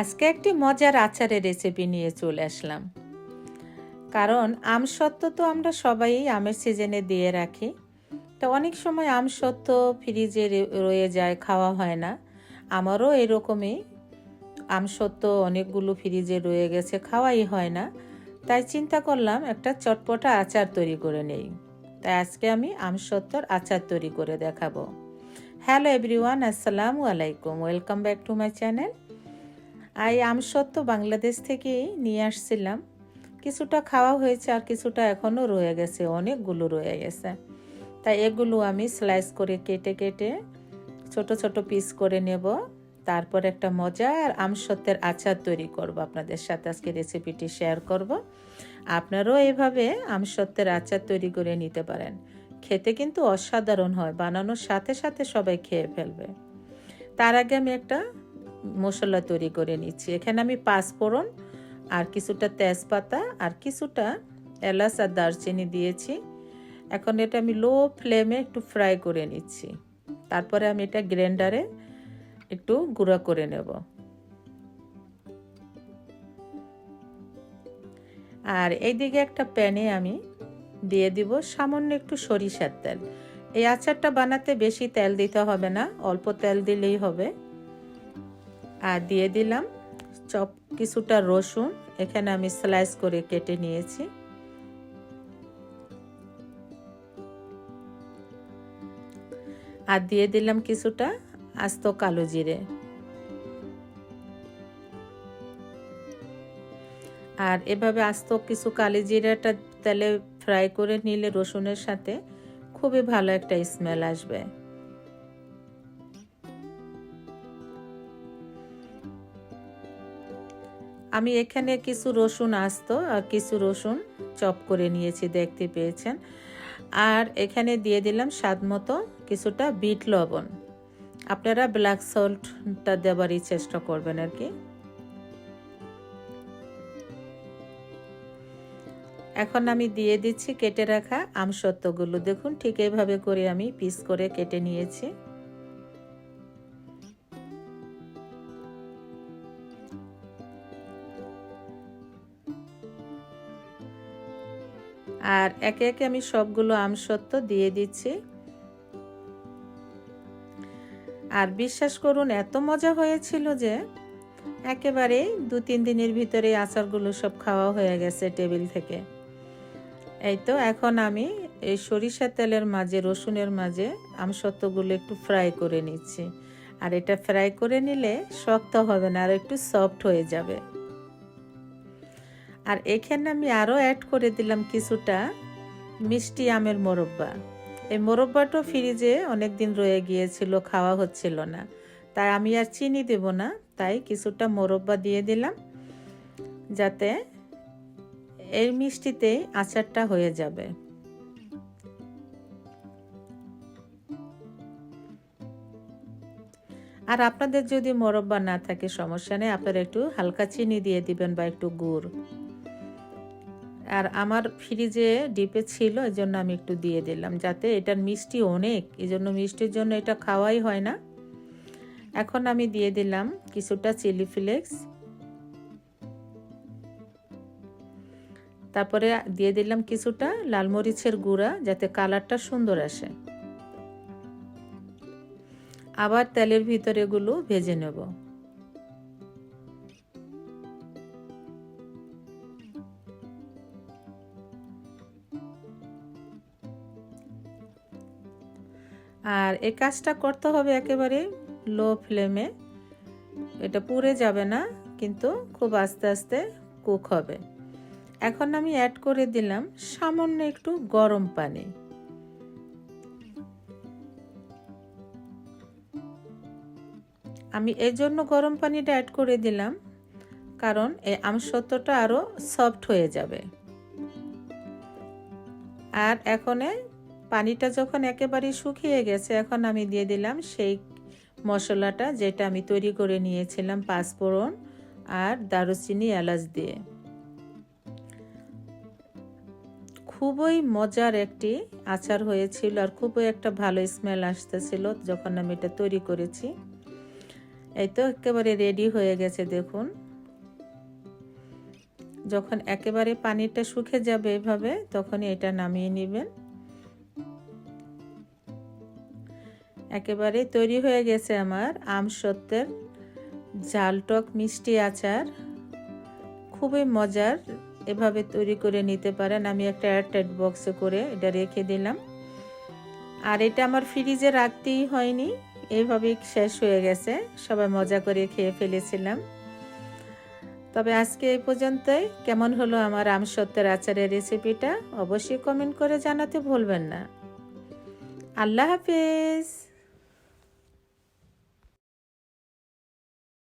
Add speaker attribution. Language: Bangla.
Speaker 1: আজকে একটি মজার আচারের রেসিপি নিয়ে চলে আসলাম। কারণ আম সত্ত্ব তো আমরা সবাই আমের সিজনে দিয়ে রাখি। তো অনেক সময় আম সত্ত্ব ফ্রিজে রয়ে যায়, খাওয়া হয় না। আমারও এরকমই। আম সত্ত্ব অনেকগুলো ফ্রিজে রয়ে গেছে, খাওয়াই হয় না। তাই চিন্তা করলাম একটা চটপটা আচার তৈরি করে নেই। তাই আজকে আমি আম সত্ত্বর আচার তৈরি করে দেখাবো। হ্যালো এভরিওয়ান আসসালামু আলাইকুম। Welcome back to my channel এই আমসত্ত্ব বাংলাদেশ থেকেই নিয়ে আসছিলাম। কিছুটা খাওয়া হয়েছে আর কিছুটা এখনও রয়ে গেছে, অনেকগুলো রয়ে গেছে। তাই এগুলো আমি স্লাইস করে কেটে কেটে ছোট ছোট পিস করে নেব। তারপর একটা মজা মজার আমসত্ত্বের আচার তৈরি করব আপনাদের সাথে। আজকে রেসিপিটি শেয়ার করব। আপনারাও এভাবে আমসত্ত্বের আচার তৈরি করে নিতে পারেন। খেতে কিন্তু অসাধারণ হয়, বানানোর সাথে সাথে সবাই খেয়ে ফেলবে। তার আগে আমি একটা মশলা তৈরি করে নিচ্ছি। এখানে আমি পাঁচফোড়ন আর কিছুটা তেজপাতা, আর কিছুটা এলাচ আর দারচিনি দিয়েছি। এখন এটা আমি লো ফ্লেমে একটু ফ্রাই করে নিচ্ছি। তারপরে আমি এটা গ্রাইন্ডারে একটু গুঁড়া করে নেব। আর এইদিকে একটা প্যানে আমি দিয়ে দিব সামান্য একটু সরিষার তেল। এই আচারটা বানাতে বেশি তেল দিতে হবে না, অল্প তেল দিলেই হবে। আর দিয়ে দিলাম চপ কিছুটা রসুন। এখানে আমি স্লাইস করে কেটে নিয়েছি। আর দিয়ে দিলাম কিছুটা আস্ত কালো জিরে। আর এভাবে আস্ত কিছু কালি জিরাটা তেলে ফ্রাই করে নিলে রসুনের সাথে খুবই ভালো একটা স্মেল আসবে। আমি এখানে কিছু রসুন আস্ত আর কিছু রসুন চপ করে নিয়েছি, দেখতে পেয়েছেন। আর এখানে দিয়ে দিলাম স্বাদ মতো কিছুটা বিট লবণ। আপনারা ব্ল্যাক সল্টটা দেওয়ারই চেষ্টা করবেন আর কি। এখন আমি দিয়ে দিচ্ছি কেটে রাখা আমসত্ত্বগুলো দেখুন ঠিক এইভাবে করে আমি পিস করে কেটে নিয়েছি। আর একে একে আমি সবগুলো আম আমসত্ত্ব দিয়ে দিচ্ছি। আর বিশ্বাস করুন, এত মজা হয়েছিল যে একেবারে দু তিন দিনের ভিতরে আচারগুলো সব খাওয়া হয়ে গেছে টেবিল থেকে। এই তো এখন আমি এই সরিষার তেলের মাঝে, রসুনের মাঝে আমসত্ত্বগুলো একটু ফ্রাই করে নিচ্ছি। আর এটা ফ্রাই করে নিলে শক্ত হবে না, আর একটু সফট হয়ে যাবে। আর এখানে আমি আরও অ্যাড করে দিলাম কিছুটা মিষ্টি আমের মোরব্বা। এই মোরব্বাটা ফ্রিজে অনেক দিন রয়ে গিয়েছিল, খাওয়া হচ্ছিল না। তাই আমি আর চিনি দেব না, তাই কিছুটা মোরব্বা দিয়ে দিলাম যাতে এর মিষ্টিতেই আচারটা হয়ে যাবে। আর আপনাদের যদি মোরব্বা না থাকে, সমস্যা নেই, আপনারা একটু হালকা চিনি দিয়ে দিবেন বা একটু গুড়। আর আমার ফ্রিজে ডিপে ছিল এই জন্য আমি একটু দিয়ে দিলাম, যাতে এটার মিষ্টি অনেক এই জন্য মিষ্টির জন্য এটা খাওয়াই হয় না। এখন আমি দিয়ে দিলাম কিছুটা চিলি ফ্লেক্স তারপরে দিয়ে দিলাম কিছুটা লাল মরিচের গুঁড়া, যাতে কালারটা সুন্দর আসে। আবার তেলের ভিতরে এগুলো ভেজে নেব। আর এই কাজটা করতে হবে একেবারে লো ফ্লেমে। এটা পুড়ে যাবে না, কিন্তু খুব আস্তে আস্তে কুক হবে। এখন আমি অ্যাড করে দিলাম সামান্য একটু গরম পানি। আমি এই জন্য গরম পানিটা অ্যাড করে দিলাম, কারণ এই আমসত্ত্বটা আরও সফট হয়ে যাবে। আর এখন পানিটা যখন একেবারে শুকিয়ে গেছে, এখন আমি দিয়ে দিলাম সেই মশলাটা যেটা আমি তৈরি করে নিয়েছিলাম পাঁচফোড়ন আর দারুচিনি এলাচ দিয়ে। খুবই মজার একটি আচার হয়েছিল আর খুবই একটা ভালো স্মেল আসতেছিল যখন আমি এটা তৈরি করেছি। এই তো একেবারে রেডি হয়ে গেছে, দেখুন। যখন একেবারে পানিটা শুকে যাবে এভাবে, তখনই এটা নামিয়ে নেবেন। একেবারে তৈরি হয়ে গেছে আমার আম সত্যের জালটক মিষ্টি আচার। খুবই মজার। এভাবে তৈরি করে নিতে পারেন। আমি একটা এয়ারটাইট বক্সে করে এটা রেখে দিলাম। আর এটা আমার ফ্রিজে রাখতেই হয়নি। এইভাবেই শেষ হয়ে গেছে। সবাই মজা করে খেয়ে ফেলেছিলাম। তবে আজকে এই পর্যন্তই। কেমন হলো আমার আমসত্ত্বের আচারের রেসিপিটা অবশ্যই কমেন্ট করে জানাতে ভুলবেন না। আল্লাহ হাফেজ!